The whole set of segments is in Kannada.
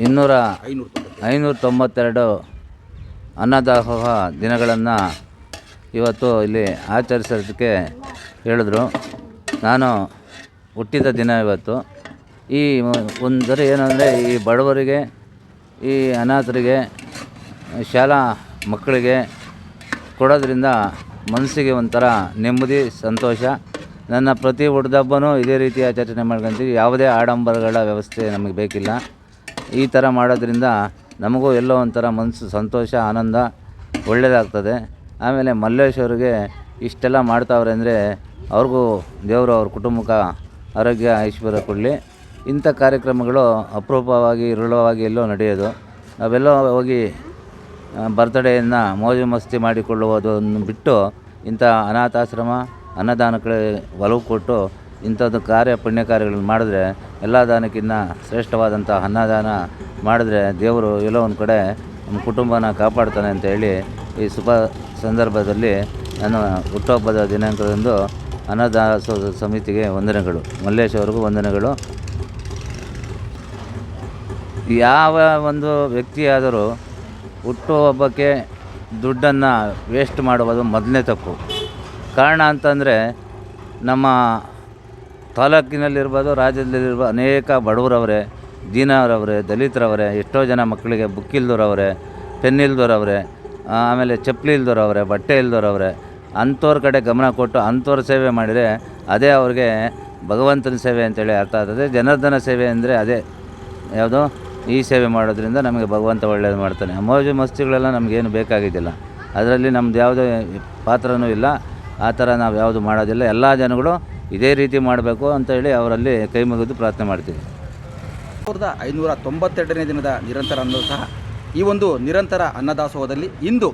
ಇನ್ನೂರ ಐನೂರ ತೊಂಬತ್ತು ತೊಂಬತ್ತೆರಡು ಅನ್ನದಾಸೋಹ ದಿನಗಳನ್ನು ಇವತ್ತು ಇಲ್ಲಿ ಆಚರಿಸೋದಕ್ಕೆ ಹೇಳಿದ್ರು. ನಾನು ಹುಟ್ಟಿದ ದಿನ ಇವತ್ತು. ಈ ಒಂದರೆ ಏನಂದರೆ ಈ ಬಡವರಿಗೆ ಈ ಅನಾಥರಿಗೆ ಶಾಲಾ ಮಕ್ಕಳಿಗೆ ಕೊಡೋದ್ರಿಂದ ಮನಸ್ಸಿಗೆ ಒಂಥರ ನೆಮ್ಮದಿ ಸಂತೋಷ. ನನ್ನ ಪ್ರತಿ ಹುಡ್ದಬ್ಬನೂ ಇದೇ ರೀತಿ ಆಚರಣೆ ಮಾಡ್ಕೊಂತೀವಿ. ಯಾವುದೇ ಆಡಂಬರಗಳ ವ್ಯವಸ್ಥೆ ನಮಗೆ ಬೇಕಿಲ್ಲ. ಈ ಥರ ಮಾಡೋದ್ರಿಂದ ನಮಗೂ ಎಲ್ಲೋ ಒಂಥರ ಮನಸ್ಸು ಸಂತೋಷ, ಆನಂದ ಒಳ್ಳೆಯದಾಗ್ತದೆ ಆಮೇಲೆ ಮಲ್ಲೇಶ್ವರಿಗೆ ಇಷ್ಟೆಲ್ಲ ಮಾಡ್ತಾವ್ರೆ ಅಂದರೆ ಅವ್ರಿಗೂ ದೇವರು ಅವ್ರ ಕುಟುಂಬಕ್ಕೆ ಆರೋಗ್ಯ, ಐಶ್ವರ್ಯ ಕೊಡಲಿ. ಇಂಥ ಕಾರ್ಯಕ್ರಮಗಳು ಅಪರೂಪವಾಗಿ, ಇರುಳವಾಗಿ ಎಲ್ಲೋ ನಡೆಯೋದು. ನಾವೆಲ್ಲೋ ಹೋಗಿ ಬರ್ತ್ಡೇಯನ್ನು ಮೋಜು ಮಸ್ತಿ ಮಾಡಿಕೊಳ್ಳುವುದನ್ನು ಬಿಟ್ಟು ಇಂಥ ಅನಾಥಾಶ್ರಮ, ಅನ್ನದಾನಕ್ಕೆ ಒಲವು ಕೊಟ್ಟು ಇಂಥದ್ದು ಕಾರ್ಯ ಪುಣ್ಯ ಕಾರ್ಯಗಳನ್ನು ಮಾಡಿದ್ರೆ ಎಲ್ಲ ದಾನಕ್ಕಿಂತ ಶ್ರೇಷ್ಠವಾದಂಥ ಅನ್ನದಾನ ಮಾಡಿದ್ರೆ ದೇವರು ಎಲ್ಲೋ ಒಂದು ಕಡೆ ನಮ್ಮ ಕುಟುಂಬನ ಕಾಪಾಡ್ತಾನೆ ಅಂತ ಹೇಳಿ ಈ ಶುಭ ಸಂದರ್ಭದಲ್ಲಿ ನಾನು ಹುಟ್ಟುಹಬ್ಬದ ದಿನಾಂಕದಂದು ಅನ್ನದಾಸೋಹ ಸಮಿತಿಗೆ ವಂದನೆಗಳು. ಮಲ್ಲೇಶ್ ಅವ್ರಿಗೂ ವಂದನೆಗಳು. ಯಾವ ಒಂದು ವ್ಯಕ್ತಿಯಾದರೂ ಹುಟ್ಟುಹಬ್ಬಕ್ಕೆ ದುಡ್ಡನ್ನು ವೇಸ್ಟ್ ಮಾಡುವುದು ಮೊದಲನೇ ತಪ್ಪು. ಕಾರಣ ಅಂತಂದರೆ ನಮ್ಮ ತಾಲೂಕಿನಲ್ಲಿರ್ಬೋದು, ರಾಜ್ಯದಲ್ಲಿರ್ಬೋದು ಅನೇಕ ಬಡವರವ್ರೆ, ದೀನರವರೇ, ದಲಿತರವರೇ, ಎಷ್ಟೋ ಜನ ಮಕ್ಕಳಿಗೆ ಬುಕ್ ಇಲ್ದೋರವ್ರೆ, ಪೆನ್ ಇಲ್ದೋರವ್ರೆ ಆಮೇಲೆ ಚಪ್ಪಲಿ ಇಲ್ದೋರವ್ರೆ, ಬಟ್ಟೆ ಇಲ್ದೋರವ್ರೆ ಅಂಥವ್ರ ಕಡೆ ಗಮನ ಕೊಟ್ಟು ಅಂಥವ್ರ ಸೇವೆ ಮಾಡಿದರೆ ಅದೇ ಅವ್ರಿಗೆ ಭಗವಂತನ ಸೇವೆ ಅಂತೇಳಿ ಅರ್ಥ ಆಗ್ತದೆ. ಜನಾರ್ದನ ಸೇವೆ ಅಂದರೆ ಅದೇ. ಯಾವುದು? ಈ ಸೇವೆ ಮಾಡೋದ್ರಿಂದ ನಮಗೆ ಭಗವಂತ ಒಳ್ಳೇದು ಮಾಡ್ತಾನೆ. ಮೋಜು ಮಸ್ತಿಗಳೆಲ್ಲ ನಮಗೇನು ಬೇಕಾಗಿದ್ದಿಲ್ಲ. ಅದರಲ್ಲಿ ನಮ್ದು ಯಾವುದೇ ಪಾತ್ರನೂ ಇಲ್ಲ. ಆ ಥರ ನಾವು ಯಾವುದು ಮಾಡೋದಿಲ್ಲ. ಎಲ್ಲ ಜನಗಳು ಇದೇ ರೀತಿ ಮಾಡಬೇಕು ಅಂತ ಹೇಳಿ ಅವರಲ್ಲಿ ಕೈ ಮುಗಿದು ಪ್ರಾರ್ಥನೆ ಮಾಡ್ತೀವಿ. ಸಾವಿರದ ಐನೂರ ತೊಂಬತ್ತೆರಡನೇ ದಿನದ ನಿರಂತರ ಅನ್ನೋ ಸಹ ಈ ಒಂದು ನಿರಂತರ ಅನ್ನದಾಸೋಹದಲ್ಲಿ ಇಂದು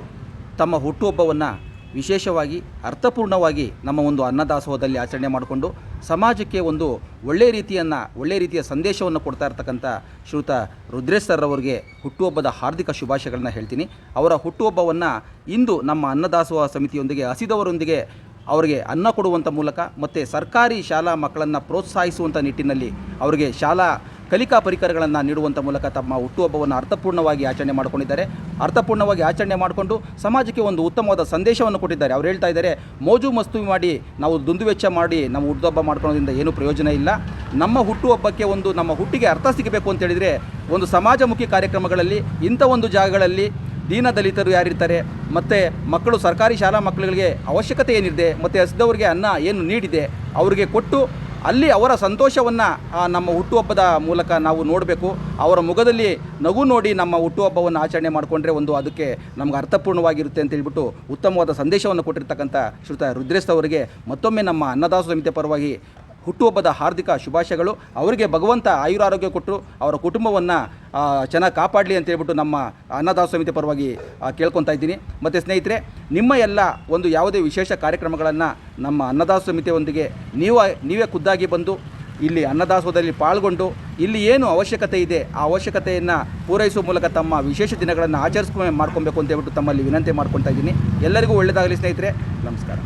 ತಮ್ಮ ಹುಟ್ಟುಹಬ್ಬವನ್ನು ವಿಶೇಷವಾಗಿ ಅರ್ಥಪೂರ್ಣವಾಗಿ ನಮ್ಮ ಒಂದು ಅನ್ನದಾಸೋಹದಲ್ಲಿ ಆಚರಣೆ ಮಾಡಿಕೊಂಡು ಸಮಾಜಕ್ಕೆ ಒಂದು ಒಳ್ಳೆಯ ರೀತಿಯನ್ನು ಒಳ್ಳೆಯ ರೀತಿಯ ಸಂದೇಶವನ್ನು ಕೊಡ್ತಾ ಇರ್ತಕ್ಕಂಥ ಶ್ರೀಯುತ ರುದ್ರೇಶ್ ಸರ್ ಅವರಿಗೆ ಹುಟ್ಟುಹಬ್ಬದ ಹಾರ್ದಿಕ ಶುಭಾಶಯಗಳನ್ನು ಹೇಳ್ತೀನಿ. ಅವರ ಹುಟ್ಟುಹಬ್ಬವನ್ನು ಇಂದು ನಮ್ಮ ಅನ್ನದಾಸೋಹ ಸಮಿತಿಯೊಂದಿಗೆ, ಹಸಿದವರೊಂದಿಗೆ ಅವರಿಗೆ ಅನ್ನ ಕೊಡುವಂಥ ಮೂಲಕ ಮತ್ತು ಸರ್ಕಾರಿ ಶಾಲಾ ಮಕ್ಕಳನ್ನು ಪ್ರೋತ್ಸಾಹಿಸುವಂಥ ನಿಟ್ಟಿನಲ್ಲಿ ಅವರಿಗೆ ಶಾಲಾ ಕಲಿಕಾ ಪರಿಕರಗಳನ್ನು ನೀಡುವಂಥ ಮೂಲಕ ತಮ್ಮ ಹುಟ್ಟುಹಬ್ಬವನ್ನು ಅರ್ಥಪೂರ್ಣವಾಗಿ ಆಚರಣೆ ಮಾಡಿಕೊಂಡಿದ್ದಾರೆ. ಅರ್ಥಪೂರ್ಣವಾಗಿ ಆಚರಣೆ ಮಾಡಿಕೊಂಡು ಸಮಾಜಕ್ಕೆ ಒಂದು ಉತ್ತಮವಾದ ಸಂದೇಶವನ್ನು ಕೊಟ್ಟಿದ್ದಾರೆ. ಅವ್ರು ಹೇಳ್ತಾ ಇದ್ದಾರೆ, ಮೋಜು ಮಸ್ತು ಮಾಡಿ ನಾವು ದುಂದುವೆಚ್ಚ ಮಾಡಿ ನಾವು ಹುಟ್ಟುಹಬ್ಬ ಮಾಡ್ಕೊಳ್ಳೋದ್ರಿಂದ ಏನೂ ಪ್ರಯೋಜನ ಇಲ್ಲ. ನಮ್ಮ ಹುಟ್ಟುಹಬ್ಬಕ್ಕೆ ಒಂದು ನಮ್ಮ ಹುಟ್ಟಿಗೆ ಅರ್ಥ ಸಿಗಬೇಕು ಅಂತ ಹೇಳಿದರೆ ಒಂದು ಸಮಾಜಮುಖಿ ಕಾರ್ಯಕ್ರಮಗಳಲ್ಲಿ ಇಂಥ ಒಂದು ಜಾಗಗಳಲ್ಲಿ ದೀನ ದಲಿತರು ಯಾರಿರ್ತಾರೆ? ಮತ್ತು ಮಕ್ಕಳು ಸರ್ಕಾರಿ ಶಾಲಾ ಮಕ್ಕಳುಗಳಿಗೆ ಅವಶ್ಯಕತೆ ಏನಿದೆ, ಮತ್ತು ಹಸಿದವರಿಗೆ ಅನ್ನ ಏನು ನೀಡಿದೆ, ಅವರಿಗೆ ಕೊಟ್ಟು ಅಲ್ಲಿ ಅವರ ಸಂತೋಷವನ್ನು ನಮ್ಮ ಹುಟ್ಟುಹಬ್ಬದ ಮೂಲಕ ನಾವು ನೋಡಬೇಕು. ಅವರ ಮುಖದಲ್ಲಿ ನಗು ನೋಡಿ ನಮ್ಮ ಹುಟ್ಟುಹಬ್ಬವನ್ನು ಆಚರಣೆ ಮಾಡಿಕೊಂಡ್ರೆ ಒಂದು ಅದಕ್ಕೆ ನಮ್ಗೆ ಅರ್ಥಪೂರ್ಣವಾಗಿರುತ್ತೆ ಅಂತ ಹೇಳ್ಬಿಟ್ಟು ಉತ್ತಮವಾದ ಸಂದೇಶವನ್ನು ಕೊಟ್ಟಿರ್ತಕ್ಕಂಥ ಶ್ರುತ ರುದ್ರೇಶ್ ಅವರಿಗೆ ಮತ್ತೊಮ್ಮೆ ನಮ್ಮ ಅನ್ನದಾಸ ಸಮಿತಿ ಪರವಾಗಿ ಹುಟ್ಟುಹಬ್ಬದ ಹಾರ್ದಿಕ ಶುಭಾಶಯಗಳು. ಅವರಿಗೆ ಭಗವಂತ ಆಯುರಾರೋಗ್ಯ ಕೊಟ್ಟು ಅವರ ಕುಟುಂಬವನ್ನು ಚೆನ್ನಾಗಿ ಕಾಪಾಡಲಿ ಅಂತ ಹೇಳ್ಬಿಟ್ಟು ನಮ್ಮ ಅನ್ನದಾಸ ಸಮಿತಿ ಪರವಾಗಿ ಕೇಳ್ಕೊತಾ ಇದ್ದೀನಿ. ಮತ್ತು ಸ್ನೇಹಿತರೆ, ನಿಮ್ಮ ಎಲ್ಲ ಒಂದು ಯಾವುದೇ ವಿಶೇಷ ಕಾರ್ಯಕ್ರಮಗಳನ್ನು ನಮ್ಮ ಅನ್ನದಾಸ ಸಮಿತಿಯೊಂದಿಗೆ ನೀವು, ನೀವೇ ಖುದ್ದಾಗಿ ಬಂದು, ಇಲ್ಲಿ ಅನ್ನದಾಸೋಹದಲ್ಲಿ ಪಾಲ್ಗೊಂಡು, ಇಲ್ಲಿ ಏನು ಅವಶ್ಯಕತೆ ಇದೆ, ಆ ಅವಶ್ಯಕತೆಯನ್ನು ಪೂರೈಸುವ ಮೂಲಕ ತಮ್ಮ ವಿಶೇಷ ದಿನಗಳನ್ನು ಆಚರಿಸ್ಕೊ, ಮಾಡ್ಕೊಬೇಕು ಅಂತ ಹೇಳ್ಬಿಟ್ಟು ತಮ್ಮಲ್ಲಿ ವಿನಂತಿ ಮಾಡ್ಕೊತಾ ಇದ್ದೀನಿ. ಎಲ್ಲರಿಗೂ ಒಳ್ಳೆಯದಾಗಲಿ ಸ್ನೇಹಿತರೆ, ನಮಸ್ಕಾರ.